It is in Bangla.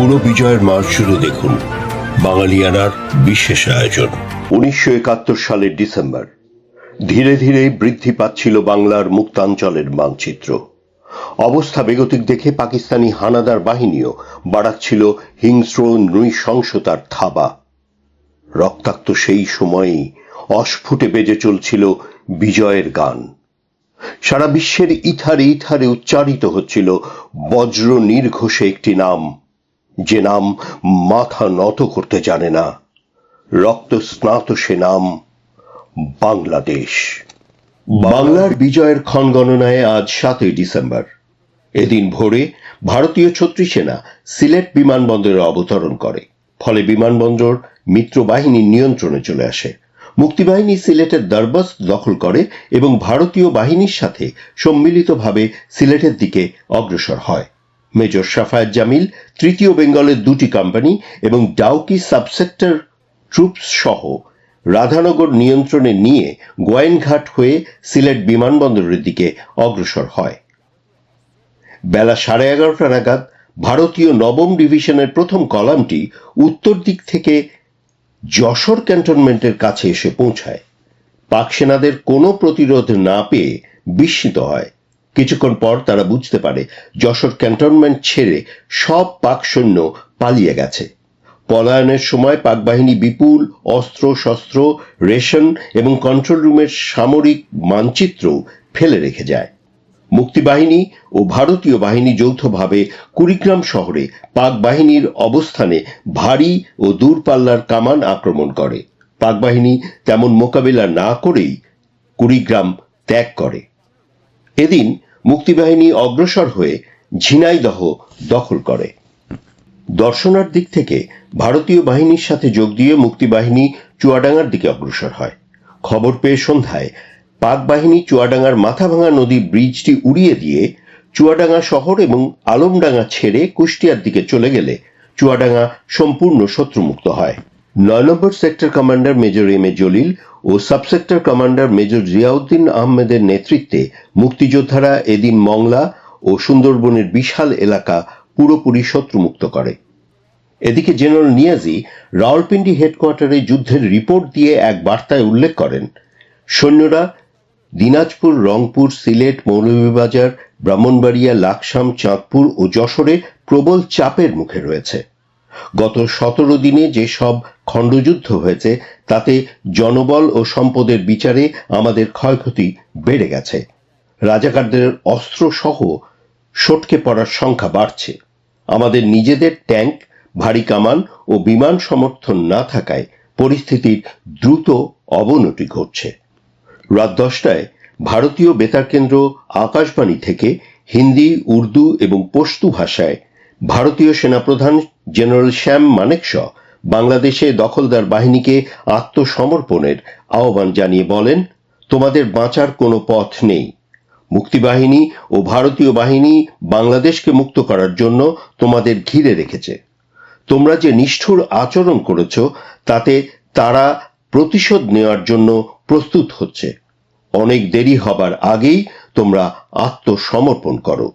পুরো বিজয়ের মাস জুড়ে দেখুন বাঙালিয়ানার বিশেষ আয়োজন। উনিশশো একাত্তর সালের ডিসেম্বর, ধীরে ধীরে বৃদ্ধি পাচ্ছিল বাংলার মুক্তাঞ্চলের মানচিত্র। অবস্থা বেগতিক দেখে পাকিস্তানি হানাদার বাহিনীও বাড়াচ্ছিল হিংস্র নৃশংসতার থাবা। রক্তাক্ত সেই সময়েই অস্ফুটে বেজে চলছিল বিজয়ের গান। সারা বিশ্বের ইথারে ইথারে উচ্চারিত হচ্ছিল বজ্র নির্ঘোষে একটি নাম যে নাম মাথা নত করতে জানে না। রক্ত স্নাত সে নাম বাংলাদেশ। বাংলার বিজয়ের ক্ষণ গণনায় আজ সাতই ডিসেম্বর। এদিন ভোরে ভারতীয় ছত্রী সেনা সিলেট বিমানবন্দরে অবতরণ করে। ফলে বিমানবন্দর মিত্র বাহিনীর নিয়ন্ত্রণে চলে আসে। মুক্তিবাহিনী সিলেটের দরবস্ত দখল করে এবং ভারতীয় বাহিনীর সাথে সম্মিলিতভাবে সিলেটের দিকে অগ্রসর হয়। মেজর সাফায়াত জামিল, তৃতীয় বেঙ্গলের দুটি কোম্পানি এবং ডাউকি সাবসেক্টর ট্রুপস সহ রাধানগর নিয়ন্ত্রণে নিয়ে গোয়েনঘাট হয়ে সিলেট বিমানবন্দরের দিকে অগ্রসর হয়। বেলা সাড়ে এগারোটা নাগাদ ভারতীয় নবম ডিভিশনের প্রথম কলামটি উত্তর দিক থেকে যশোর ক্যান্টনমেন্টের কাছে এসে পৌঁছায়। পাক সেনাদের কোনো প্রতিরোধ না পেয়ে বিস্মিত হয়। কিছুক্ষণ পর তারা বুঝতে পারে যশোর ক্যান্টনমেন্ট ছেড়ে সব পাক সৈন্য পালিয়ে গেছে। পলায়নের সময় পাক বাহিনী বিপুল অস্ত্র, শস্ত্র, রেশন এবং কন্ট্রোল রুমের সামরিক মানচিত্র ফেলে রেখে যায়। মুক্তিবাহিনী ও ভারতীয় বাহিনী যৌথভাবে কুড়িগ্রাম শহরে পাক বাহিনীর অবস্থানে ভারী ও দূরপাল্লার কামান আক্রমণ করে। পাক বাহিনী তেমন মোকাবিলা না করেই কুড়িগ্রাম ত্যাগ করে। এদিন মুক্তিবাহিনী অগ্রসর হয়ে ঝিনাইদহ দখল করে। দর্শনার দিক থেকে ভারতীয় বাহিনীর সাথে যোগ দিয়ে মুক্তিবাহিনী চুয়াডাঙ্গার দিকে অগ্রসর হয়। খবর পেয়ে সন্ধ্যায় পাক বাহিনী চুয়াডাঙ্গার মাথাভাঙা নদী ব্রিজটি উড়িয়ে দিয়ে চুয়াডাঙ্গা শহর এবং আলমডাঙ্গা ছেড়ে কুষ্টিয়ার দিকে চলে গেলে চুয়াডাঙ্গা সম্পূর্ণ শত্রুমুক্ত হয়। নয় নম্বর sector commander major M A Jalil O subsector commander major Ziauddin আহমেদের নেতৃত্বে মুক্তিযোদ্ধারা এদিন মংলা ও সুন্দরবনের বিশাল এলাকা পুরোপুরি শত্রুমুক্ত করে। এদিকে জেনারেল নিয়াজি রাওয়ালপিন্ডি হেডকোয়ার্টারে যুদ্ধের রিপোর্ট দিয়ে এক বার্তায় উল্লেখ করেন, সৈন্যরা দিনাজপুর, রংপুর, সিলেট, মৌলভীবাজার, ব্রাহ্মণবাড়িয়া, লাকসাম, চাঁদপুর ও যশোরে প্রবল চাপের মুখে রয়েছে। গত সতেরো দিনে যে সব খণ্ডযুদ্ধ হয়েছে, তাতে জনবল ও সম্পদের বিচারে আমাদের ক্ষয়ক্ষতি বেড়ে গেছে। রাজাকারদের অস্ত্র সহ সটকে পড়ার সংখ্যা বাড়ছে। আমাদের নিজেদের ট্যাঙ্ক, ভারী কামান ও বিমান সমর্থন না থাকায় পরিস্থিতির দ্রুত অবনতি ঘটছে। রাত দশটায় ভারতীয় বেতার কেন্দ্র আকাশবাণী থেকে হিন্দি, উর্দু এবং পশতু ভাষায় ভারতীয় সেনাপ্রধান জেনারেল শ্যাম মানেকশ বাংলাদেশে দখলদার বাহিনীকে আত্মসমর্পণের আহ্বান জানিয়ে বলেন, তোমাদের বাঁচার কোনো পথ নেই। মুক্তিবাহিনী ও ভারতীয় বাহিনী বাংলাদেশকে মুক্ত করার জন্য তোমাদের ঘিরে রেখেছে। তোমরা যে নিষ্ঠুর আচরণ করেছ, তাতে তারা প্রতিশোধ নেওয়ার জন্য প্রস্তুত হচ্ছে। অনেক দেরি হবার আগেই তোমরা আত্মসমর্পণ করো।